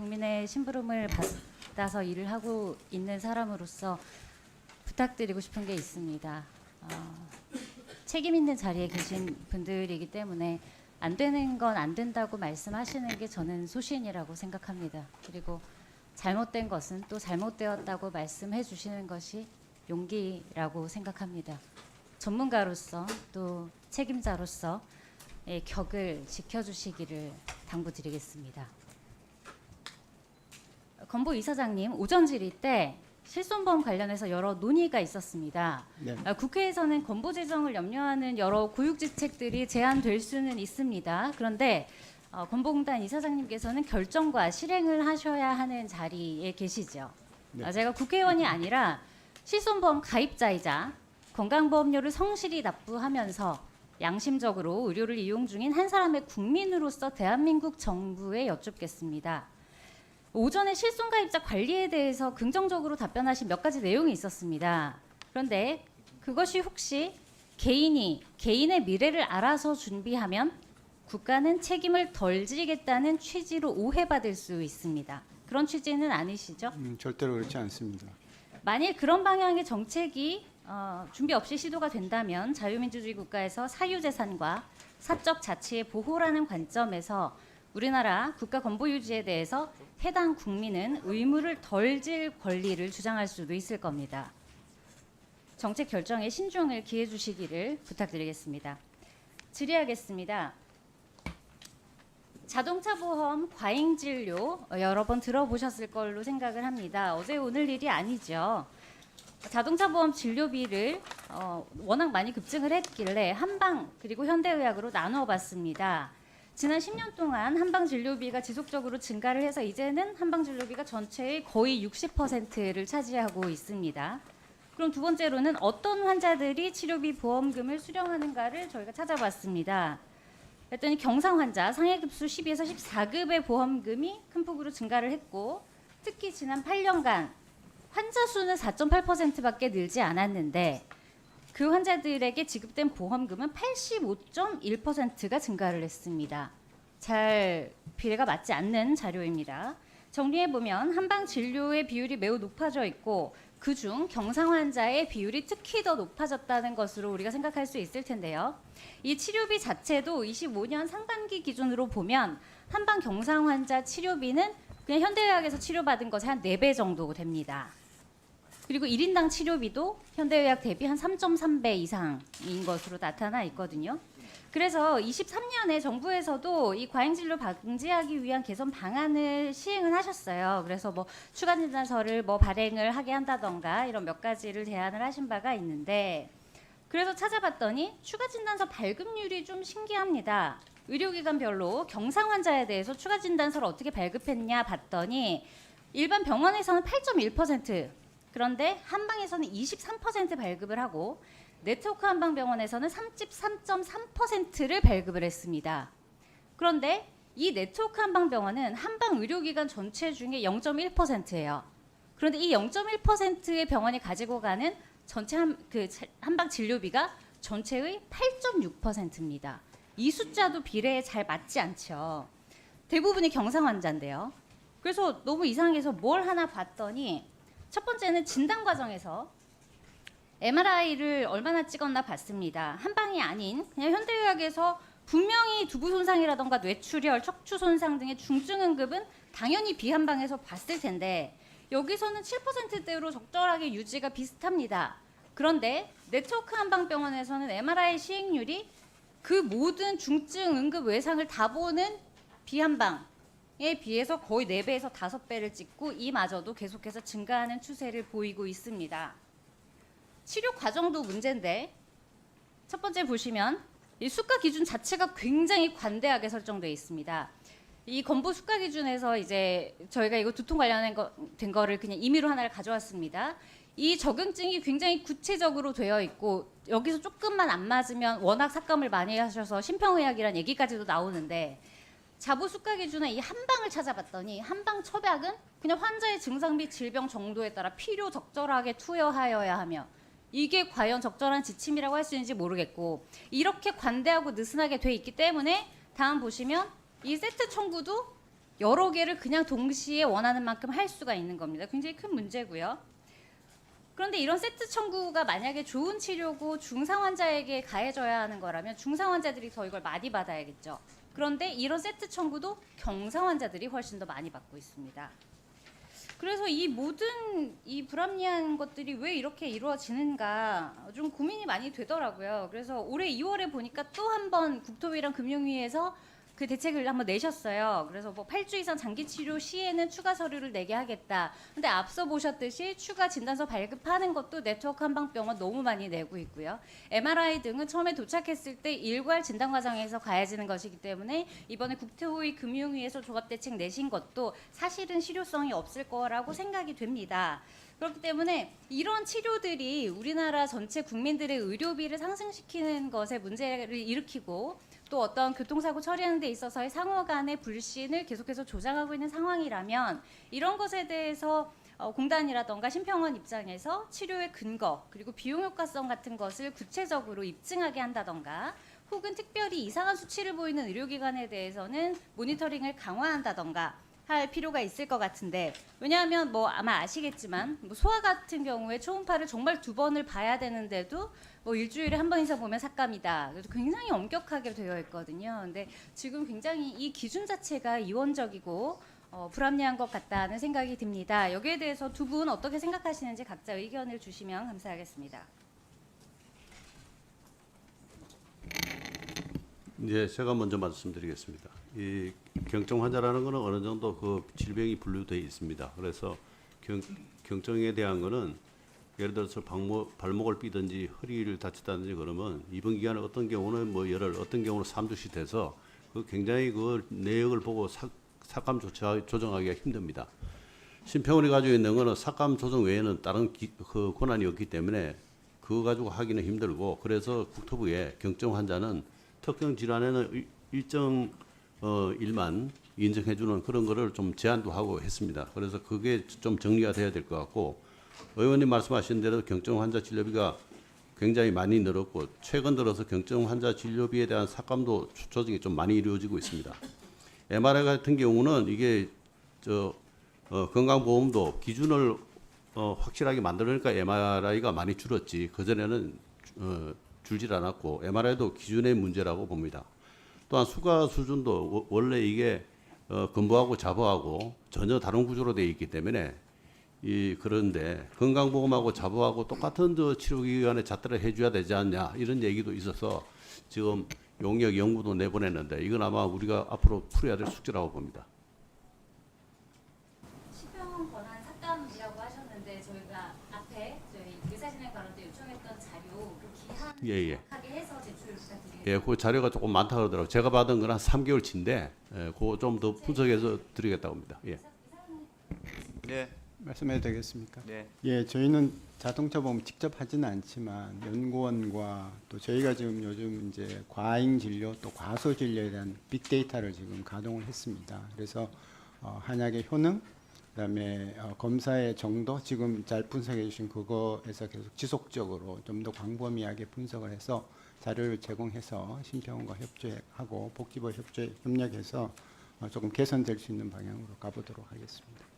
국민의 심부름을 받아서 일을 하고 있는 사람으로서 부탁드리고 싶은 게 있습니다. 어, 책임 있는 자리에 계신 분들이기 때문에 안 되는 건 안 된다고 말씀하시는 게 저는 소신이라고 생각합니다. 그리고 잘못된 것은 또 잘못되었다고 말씀해 주시는 것이 용기라고 생각합니다. 전문가로서 또 책임자로서 의 격을 지켜주시기를 당부드리겠습니다. 건보 이사장님 오전 질의 때 실손보험 관련해서 여러 논의가 있었습니다. 네. 아, 국회에서는 건보 재정을 염려하는 여러 고육지책들이 제안될 수는 있습니다. 그런데 어, 건보공단 이사장님께서는 결정과 실행을 하셔야 하는 자리에 계시죠. 네. 아, 제가 국회의원이 아니라 실손보험 가입자이자 건강보험료를 성실히 납부하면서 양심적으로 의료를 이용 중인 한 사람의 국민으로서 대한민국 정부에 여쭙겠습니다. 오전에 실손 가입자 관리에 대해서 긍정적으로 답변하신 몇 가지 내용이 있었습니다. 그런데 그것이 혹시 개인이 개인의 미래를 알아서 준비하면 국가는 책임을 덜 지겠다는 취지로 오해받을 수 있습니다. 그런 취지는 아니시죠? 음, 절대로 그렇지 않습니다. 만일 그런 방향의 정책이 어, 준비 없이 시도가 된다면 자유민주주의 국가에서 사유재산과 사적 자치의 보호라는 관점에서 우리나라 국가 건보 유지에 대해서 해당 국민은 의무를 덜 질 권리를 주장할 수도 있을 겁니다. 정책 결정에 신중을 기해 주시기를 부탁드리겠습니다. 질의하겠습니다. 자동차 보험 과잉 진료 어, 여러 번 들어보셨을 걸로 생각을 합니다. 어제 오늘 일이 아니죠. 자동차 보험 진료비를 어, 워낙 많이 급증을 했길래 한방 그리고 현대의학으로 나누어 봤습니다. 지난 10년 동안 한방 진료비가 지속적으로 증가를 해서 이제는 한방 진료비가 전체의 거의 60%를 차지하고 있습니다. 그럼 두 번째로는 어떤 환자들이 치료비 보험금을 수령하는가를 저희가 찾아봤습니다. 그랬더니 경상 환자 상해급수 12에서 14급의 보험금이 큰 폭으로 증가를 했고 특히 지난 8년간 환자 수는 4.8%밖에 늘지 않았는데 그 환자들에게 지급된 보험금은 85.1%가 증가를 했습니다. 잘 비례가 맞지 않는 자료입니다. 정리해 보면 한방 진료의 비율이 매우 높아져 있고 그중 경상 환자의 비율이 특히 더 높아졌다는 것으로 우리가 생각할 수 있을 텐데요. 이 치료비 자체도 25년 상반기 기준으로 보면 한방 경상 환자 치료비는 그냥 현대의학에서 치료받은 것의 한 4배 정도 됩니다. 그리고 1인당 치료비도 현대의학 대비 한 3.3배 이상인 것으로 나타나 있거든요. 그래서 23년에 정부에서도 이 과잉 진료 방지하기 위한 개선 방안을 시행을 하셨어요. 그래서 뭐 추가 진단서를 뭐 발행을 하게 한다던가 이런 몇 가지를 제안을 하신 바가 있는데 그래서 찾아봤더니 추가 진단서 발급률이 좀 신기합니다. 의료기관별로 경상 환자에 대해서 추가 진단서를 어떻게 발급했냐 봤더니 일반 병원에서는 8.1% 그런데 한방에서는 23% 발급을 하고 네트워크 한방병원에서는 33.3%를 발급을 했습니다. 그런데 이 네트워크 한방병원은 한방 의료기관 전체 중에 0.1%예요. 그런데 이 0.1%의 병원이 가지고 가는 전체 한, 그 자- 한방 진료비가 전체의 8.6%입니다. 이 숫자도 비례에 잘 맞지 않죠. 대부분이 경상 환자인데요. 그래서 너무 이상해서 뭘 하나 봤더니 첫 번째는 진단 과정에서 MRI를 얼마나 찍었나 봤습니다. 한 방이 아닌 그냥 현대의학에서 분명히 두부 손상이라던가 뇌출혈, 척추 손상 등의 중증 응급은 당연히 비한방에서 봤을 텐데 여기서는 7%대로 적절하게 유지가 비슷합니다. 그런데 네트워크 한방병원에서는 MRI 시행률이 그 모든 중증 응급 외상을 다 보는 비한방 에 비해서 거의 4배에서 5배를 찍고 이마저도 계속해서 증가하는 추세를 보이고 있습니다. 치료 과정도 문제인데 첫 번째 보시면 이 수가 기준 자체가 굉장히 관대하게 설정되어 있습니다. 이 건보 수가 기준에서 이제 저희가 이거 두통 관련된 거, 된 거를 그냥 임의로 하나를 가져왔습니다. 이 적응증이 굉장히 구체적으로 되어 있고 여기서 조금만 안 맞으면 워낙 삭감을 많이 하셔서 심평의학이란 얘기까지도 나오는데 자부 수가 기준의 이 한방을 찾아봤더니 한방 처약은 그냥 환자의 증상 및 질병 정도에 따라 필요 적절하게 투여하여야 하며 이게 과연 적절한 지침이라고 할 수 있는지 모르겠고 이렇게 관대하고 느슨하게 돼 있기 때문에 다음 보시면 이 세트 청구도 여러 개를 그냥 동시에 원하는 만큼 할 수가 있는 겁니다. 굉장히 큰 문제고요. 그런데 이런 세트 청구가 만약에 좋은 치료고 중상 환자에게 가해져야 하는 거라면 중상 환자들이 더 이걸 많이 받아야겠죠. 그런데 이런 세트 청구도 경상 환자들이 훨씬 더 많이 받고 있습니다. 그래서 이 모든 이 불합리한 것들이 왜 이렇게 이루어지는가 좀 고민이 많이 되더라고요. 그래서 올해 2월에 보니까 또 한 번 국토부랑 금융위에서 그 대책을 한번 내셨어요. 그래서 뭐 8주 이상 장기 치료 시에는 추가 서류를 내게 하겠다. 근데 앞서 보셨듯이 추가 진단서 발급하는 것도 네트워크 한방병원 너무 많이 내고 있고요. MRI 등은 처음에 도착했을 때 일괄 진단 과정에서 가해지는 것이기 때문에 이번에 국토의 금융위에서 조합 대책 내신 것도 사실은 실효성이 없을 거라고 생각이 됩니다. 그렇기 때문에 이런 치료들이 우리나라 전체 국민들의 의료비를 상승시키는 것에 문제를 일으키고 또 어떤 교통사고 처리하는 데 있어서의 상호 간의 불신을 계속해서 조장하고 있는 상황이라면 이런 것에 대해서 어, 공단이라던가 심평원 입장에서 치료의 근거 그리고 비용 효과성 같은 것을 구체적으로 입증하게 한다던가 혹은 특별히 이상한 수치를 보이는 의료기관에 대해서는 모니터링을 강화한다던가 할 필요가 있을 것 같은데 왜냐하면 뭐 아마 아시겠지만 뭐 소아 같은 경우에 초음파를 정말 두 번을 봐야 되는데도 뭐 일주일에 한 번 이상 보면 삭감이다. 그래서 굉장히 엄격하게 되어 있거든요. 근데 지금 굉장히 이 기준 자체가 이원적이고 어, 불합리한 것 같다는 생각이 듭니다. 여기에 대해서 두 분 어떻게 생각하시는지 각자 의견을 주시면 감사하겠습니다. 예, 제가 먼저 말씀드리겠습니다. 이 경증 환자라는 것은 어느 정도 그 질병이 분류되어 있습니다. 그래서 경, 경증에 대한 것은 예를 들어서 발목, 발목을 삐든지 허리를 다쳤다든지 그러면 입원 기간에 어떤 경우는 뭐 열흘, 어떤 경우는 3주씩 돼서 그 굉장히 그 내역을 보고 삭, 삭감 조치, 조정하기가 힘듭니다. 심평원이 가지고 있는 거는 삭감 조정 외에는 다른 기, 그 권한이 없기 때문에 그거 가지고 하기는 힘들고 그래서 국토부에 경증 환자는 특정 질환에는 일- 일정 어, 일만 인정해주는 그런 거를 좀 제한도 하고 했습니다. 그래서 그게 좀 정리가 돼야 될 것 같고 의원님 말씀하신 대로 경증 환자 진료비가 굉장히 많이 늘었고 최근 들어서 경증 환자 진료비에 대한 삭감도 조정이 좀 많이 이루어지고 있습니다. MRI 같은 경우는 이게 저 어, 건강보험도 기준을 어, 확실하게 만들으니까 MRI가 많이 줄었지 그 전에는 어, 줄질 않았고 MRI도 기준의 문제라고 봅니다. 또한 수가 수준도 워- 원래 이게 어, 근보하고 자보하고 전혀 다른 구조로 되어 있기 때문에 이 그런데 건강보험하고 자보하고 똑같은 저 치료기관에 잣대를 해줘야 되지 않냐 이런 얘기도 있어서 지금 용역 연구도 내보냈는데 이건 아마 우리가 앞으로 풀어야 될 숙제라고 봅니다. 시병 권한 삭감이라고 하셨는데 저희가 앞에 저희 의사진행 발언 때 요청했던 자료 그 기한 예, 예. 예, 그 자료가 조금 많다 그러더라고요. 제가 받은 건 한 3개월 치인데 예, 그거 좀더 분석해서 드리겠다고 합니다. 예. 네, 말씀해도 되겠습니까? 네. 예, 저희는 자동차 보험 직접 하지는 않지만 연구원과 또 저희가 지금 요즘 이제 과잉 진료 또 과소 진료에 대한 빅데이터를 지금 가동을 했습니다. 그래서 어, 한약의 효능, 그다음에 어, 검사의 정도 지금 잘 분석해 주신 그거에서 계속 지속적으로 좀 더 광범위하게 분석을 해서 자료를 제공해서 심평원과 협조하고 복지부 협조 협력해서 어, 조금 개선될 수 있는 방향으로 가보도록 하겠습니다.